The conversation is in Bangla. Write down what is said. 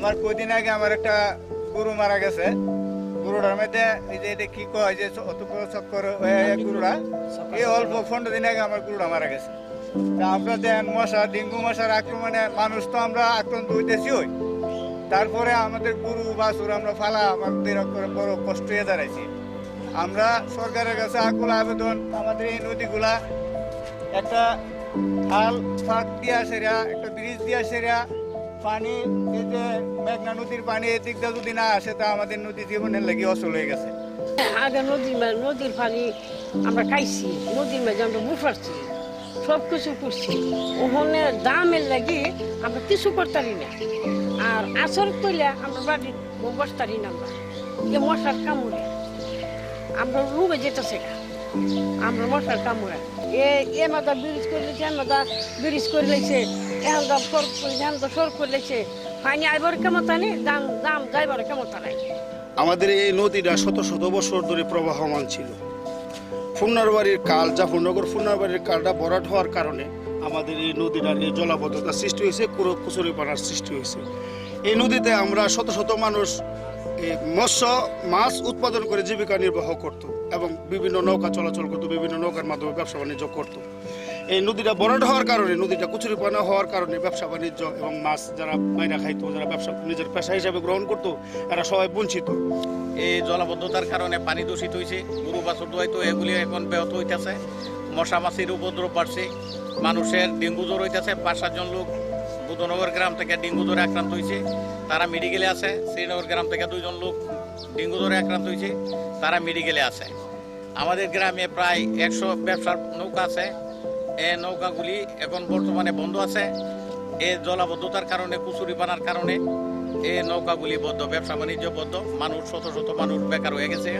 আমার কদিন আগে আমার একটা গরু মারা গেছে। গরুটার মধ্যে এই যে এটা কি কয় যে অত বড় চক্কর গরুটা, এই অল্প পনেরো দিন আগে আমার গরুটা মারা গেছে। তা আমরা দেন মশা, ডেঙ্গু মশার আক্রমণে মানুষ তো আমরা আক্রান্ত হইতেছি ওই। তারপরে আমাদের গরু, বাছুর আমরা ফালা আমাদের বড় কষ্ট হয়ে দাঁড়াইছি। আমরা সরকারের কাছে আকুল আবেদন, আমাদের এই নদীগুলা একটা খাল ফাঁক দিয়া সেরা, একটা ব্রিজ দিয়া সেরা পানি, এই যে মেঘনা নদীর পানি এদিক দিয়ে যদি না আসে, তা আমাদের নদী জীবনের লাগি অচল হয়ে গেছে। আগে নদীর নদীর পানি আমরা খাইছি, নদীর মাঝে আমরা বুফারছি সব কিছু করছি। ওখানে দামের লাগি আমরা কিছু করতারি না। আর আসর করলে আমরা বাড়ি বসতারি না আমরা। যে মশার কামড়ে। আমরা রুমে যেতেছে গা। আমরা মশার কামড়ে। এ এ মাদা ব্রিজ করে লেছে এ মাদা ব্রিজ করে লেছে এখন দাম এখন তো সর পানি আইবার দাম দাম যাইবার আমাদের এই নদীটা শত শত বছর ধরে প্রবাহমান ছিল। ফুন্নারবাড়ির কাল জাফরনগর ফুন্নারবাড়ির কালটা ভরাট হওয়ার কারণে আমাদের এই নদীটার এই জলাবদ্ধতা সৃষ্টি হয়েছে কুড়ো কুচুরি পানার সৃষ্টি হয়েছে। এই নদীতে আমরা শত শত মানুষ মৎস্য, মাছ উৎপাদন করে জীবিকা নির্বাহ করত এবং বিভিন্ন নৌকা চলাচল করতো, বিভিন্ন নৌকার মাধ্যমে ব্যবসা বাণিজ্য করত। এই নদীটা বরড হওয়ার কারণে, নদীটা কুচুরিপানা হওয়ার কারণে ব্যবসা বাণিজ্য এবং মাছ যারা মাইনা খাইতো, যারা ব্যবসা নিজের পেশা হিসাবে গ্রহণ করতো, এরা সবাই বঞ্চিত। এই জলাবদ্ধতার কারণে পানি দূষিত হয়েছে গরু বাছুর দোয়াইতো, এগুলি এখন ব্যাহত হইতেছে। মশা মাছির উপদ্রব বাড়ছে, মানুষের ডেঙ্গু জ্বর হইতেছে, পাঁচ সাতজন লোক বুধনগর গ্রাম থেকে ডেঙ্গু জ্বরে আক্রান্ত হয়েছে তারা মেডিকেলে আছে, শ্রীনগর গ্রাম থেকে দুইজন লোক ডেঙ্গু জ্বরে আক্রান্ত হয়েছে তারা মেডিকেলে আছে। আমাদের গ্রামে প্রায় একশো ব্যবসার নৌকা আছে এই নৌকাগুলি এখন বর্তমানে বন্ধ আছে। এ জলাবদ্ধতার কারণে কুচুরি বানার কারণে এই নৌকাগুলি বদ্ধ ব্যবসা বাণিজ্য বদ্ধ মানুষ, শত শত মানুষ বেকার হয়ে গেছে।